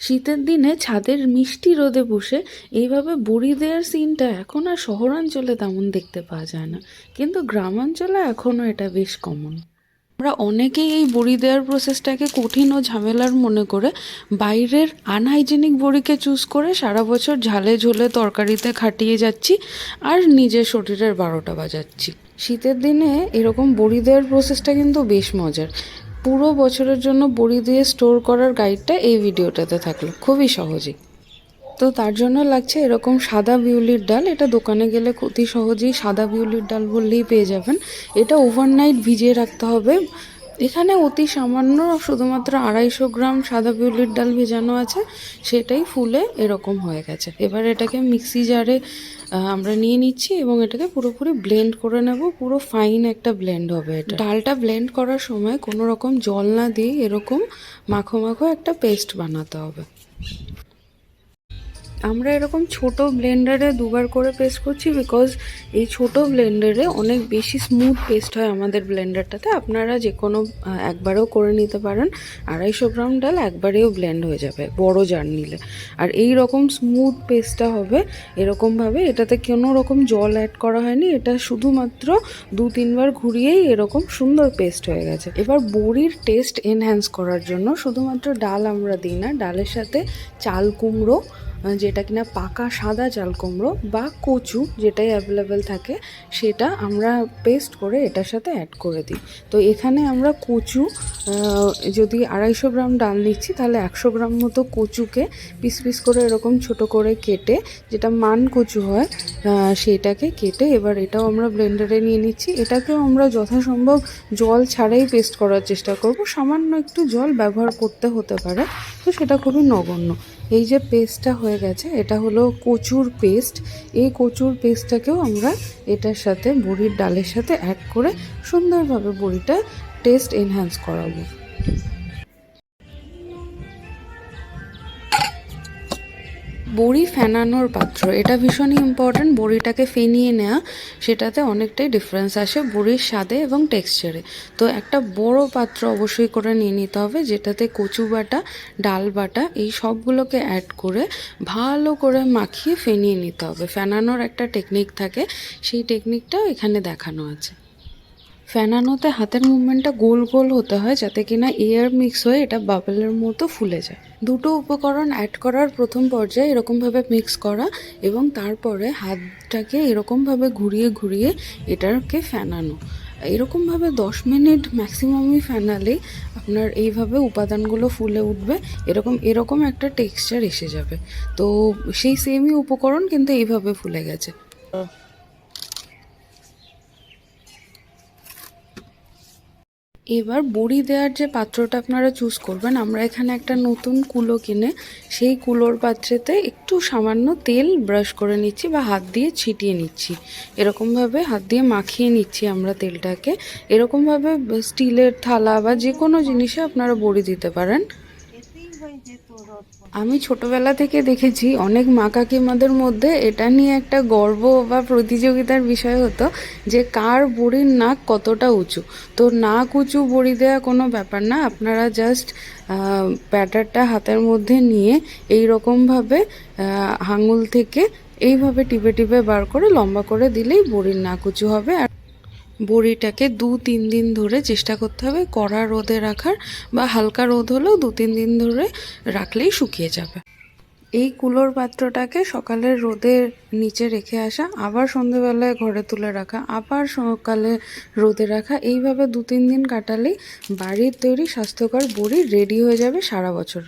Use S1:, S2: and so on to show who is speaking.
S1: শীতের দিনে ছাদের মিষ্টি রোদে বসে এইভাবে বড়ি দেওয়ার সিনটা এখন আর শহরাঞ্চলে তেমন দেখতে পাওয়া যায় না। কিন্তু গ্রামাঞ্চলে এখনও এটা বেশ কমন আমরা অনেকেই এই বড়ি দেওয়ার প্রসেসটাকে কঠিন ও ঝামেলার মনে করে বাইরের আনহাইজেনিক বড়িকে চুজ করে সারা বছর ঝালে ঝোলে তরকারিতে খাটিয়ে যাচ্ছি আর নিজের শরীরের বারোটা বাজাচ্ছি। শীতের দিনে এরকম বড়ি দেওয়ার প্রসেসটা কিন্তু বেশ মজার। পুরো বছরের জন্য বড়ি দিয়ে স্টোর করার গাইডটা এই ভিডিওটাতে থাকল। খুবই সহজেই। তো তার জন্য লাগছে এরকম সাদা বিউলির ডাল। এটা দোকানে গেলে অতি সহজেই সাদা বিউলির ডাল বললেই পেয়ে যাবেন। এটা ওভারনাইট ভিজিয়ে রাখতে হবে। এখানে অতি সামান্য শুধুমাত্র আড়াইশো গ্রাম সাদা বিউলির ডাল ভেজানো আছে, সেটাই ফুলে এরকম হয়ে গেছে। এবার এটাকে মিক্সি জারে আমরা নিয়ে নিচ্ছি এবং এটাকে পুরোপুরি ব্লেন্ড করে নেব। পুরো ফাইন একটা ব্লেন্ড হবে এটা। ডালটা ব্লেন্ড করার সময় কোনো রকম জল না দিয়ে এরকম মাখো মাখো একটা পেস্ট বানাতে হবে। আমরা এরকম ছোট ব্লেন্ডারে দুবার করে পেস্ট করছি বিকজ এই ছোট ব্লেন্ডারে অনেক বেশি স্মুথ পেস্ট হয় আমাদের ব্লেন্ডারটাতে। আপনারা যে কোনো একবারেও করে নিতে পারেন। আড়াইশো গ্রাম ডাল একবারেও ব্লেন্ড হয়ে যাবে, বড় জার নিলে। আর এই রকম স্মুথ পেস্টটা হবে এরকমভাবে, এটাতে কোনো রকম জল অ্যাড করা হয়নি। এটা শুধুমাত্র দু, তিনবার ঘুরিয়েই এরকম সুন্দর পেস্ট হয়ে গেছে। এবার বড়ির টেস্ট এনহ্যান্স করার জন্য শুধুমাত্র ডাল আমরা দিই না, ডালের সাথে চাল কুমড়ো যেটা কিনা পাকা সাদা চাল কুমড়ো বা কচু যেটাই অ্যাভেলেবেল থাকে, সেটা আমরা পেস্ট করে এটার সাথে অ্যাড করে দিই। তো এখানে আমরা কচু যদি আড়াইশো গ্রাম ডাল নিচ্ছি, তাহলে একশো গ্রাম মতো কচুকে পিস পিস করে এরকম ছোট করে কেটে, যেটা মান কচু হয় সেটাকে কেটে এবার এটাও আমরা ব্লেন্ডারে নিয়ে নিচ্ছি। এটাকেও আমরা যথাসম্ভব জল ছাড়াই পেস্ট করার চেষ্টা করব। সামান্য একটু জল ব্যবহার করতে হতে পারে। তো সেটা খুবই নগণ্য। এই যে পেস্টটা হয়ে গেছে, এটা হলো কচুর পেস্ট। এই কচুর পেস্টটাকেও আমরা এটার সাথে বড়ির ডালের সাথে অ্যাড করে সুন্দরভাবে বড়িটা টেস্ট এনহ্যান্স করাবো। বড়ি ফেনানোর পাত্র। এটা ভীষণই ইম্পর্ট্যান্ট বড়িটাকে ফেনিয়ে নেওয়া সেটাতে অনেকটাই ডিফারেন্স আসে বড়ির স্বাদে এবং টেক্সচারে তো একটা বড় পাত্র অবশ্যই করে নিয়ে নিতে হবে, যেটাতে কচু বাটা, ডাল বাটা, এই সবগুলোকে অ্যাড করে ভালো করে মাখিয়ে ফেনিয়ে নিতে হবে। ফেনানোর একটা টেকনিক থাকে, সেই টেকনিকটাও এখানে দেখানো আছে। ফ্যানানোতে হাতের মুভমেন্টটা গোল গোল হতে হয় যাতে কিনা এয়ার মিক্স হয়ে এটা বাবেলের মতো ফুলে যায়। দুটো উপকরণ অ্যাড করার প্রথম পর্যায়ে এরকমভাবে মিক্স করা এবং তারপরে হাতটাকে এরকমভাবে ঘুরিয়ে ঘুরিয়ে এটাকে ফ্যানানো এরকমভাবে দশ মিনিট ম্যাক্সিমামই ফ্যানালে আপনার এইভাবে উপাদানগুলো ফুলে উঠবে, এরকম এরকম একটা টেক্সচার এসে যাবে। তো সেই সেমই উপকরণ কিন্তু এইভাবে ফুলে গেছে। এবার বড়ি দেওয়ার যে পাত্রটা আপনারা চুজ করবেন, আমরা এখানে একটা নতুন কুলো কিনে সেই কুলোর পাত্রেতে একটু সামান্য তেল ব্রাশ করে নিচ্ছি বা হাত দিয়ে ছিটিয়ে নিচ্ছি। এরকমভাবে হাত দিয়ে মাখিয়ে নিচ্ছি আমরা তেলটাকে। এরকমভাবে স্টিলের থালা বা যে কোনো জিনিসে আপনারা বড়ি দিতে পারেন। আমি ছোটবেলা থেকে দেখেছি, অনেক মা কাকিমাদের মধ্যে এটা নিয়ে একটা গর্ব বা প্রতিযোগিতার বিষয় হতো যে কার বড়ির নাক কতটা উঁচু। তো নাক উঁচু, বড়ি দেওয়া কোনো ব্যাপার না, আপনারা জাস্ট ব্যাটারটা হাতের মধ্যে নিয়ে এই রকমভাবে আঙুল থেকে এইভাবে টিপে টিপে বার করে লম্বা করে দিলেই বড়ির নাক উঁচু হবে। আর বড়িটাকে দু তিন দিন ধরে চেষ্টা করতে হবে, কড়া রোদে রাখার বা হালকা রোদ হলেও দু তিন দিন ধরে রাখলেই শুকিয়ে যাবে। এই কুলোর পাত্রটাকে সকালের রোদের নিচে রেখে আসা, আবার সন্ধেবেলায় ঘরে তুলে রাখা, আবার সকালে রোদে রাখা, এইভাবে দু তিন দিন কাটালেই বাড়ির তৈরি স্বাস্থ্যকর বড়ি রেডি হয়ে যাবে সারা বছর।